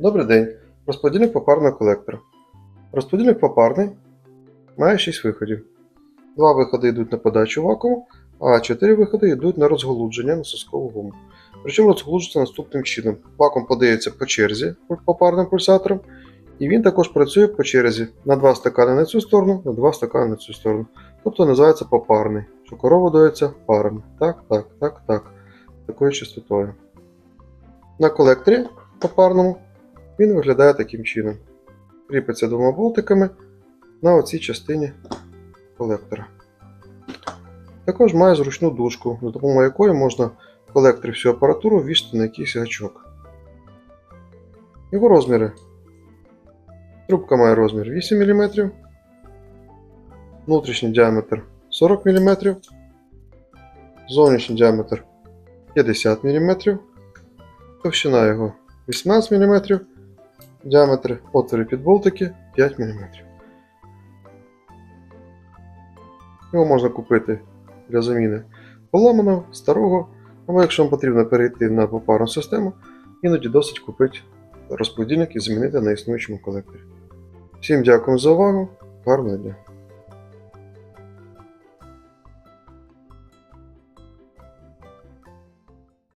Добрий день. Розподільник попарного колектора. Розподільник попарний має 6 виходів. Два виходи йдуть на подачу вакууму, а 4 виходи йдуть на розголудження насоскового гуму. Причому розголуджується наступним чином. Вакуум подається по черзі попарним пульсатором, і він також працює по черзі на 2 стакани на цю сторону, на 2 стакани на цю сторону. Тобто називається попарний, що корова доїться парами. Так, так, так, так. Такою частотою. На колекторі попарному він виглядає таким чином. Кріпиться двома болтиками на оцій частині колектора. Також має зручну дужку, за допомогою якої можна в колекторі всю апаратуру вішати на якийсь гачок. Його розміри. Трубка має розмір 8 мм, внутрішній діаметр 40 мм, зовнішній діаметр 50 мм, товщина його 18 мм, діаметр отвори під болтики 5 мм. Його можна купити для заміни поламаного, старого, або якщо вам потрібно перейти на попарну систему, іноді досить купити розподільник і замінити на існуючому колекторі. Всім дякую за увагу, гарного дня!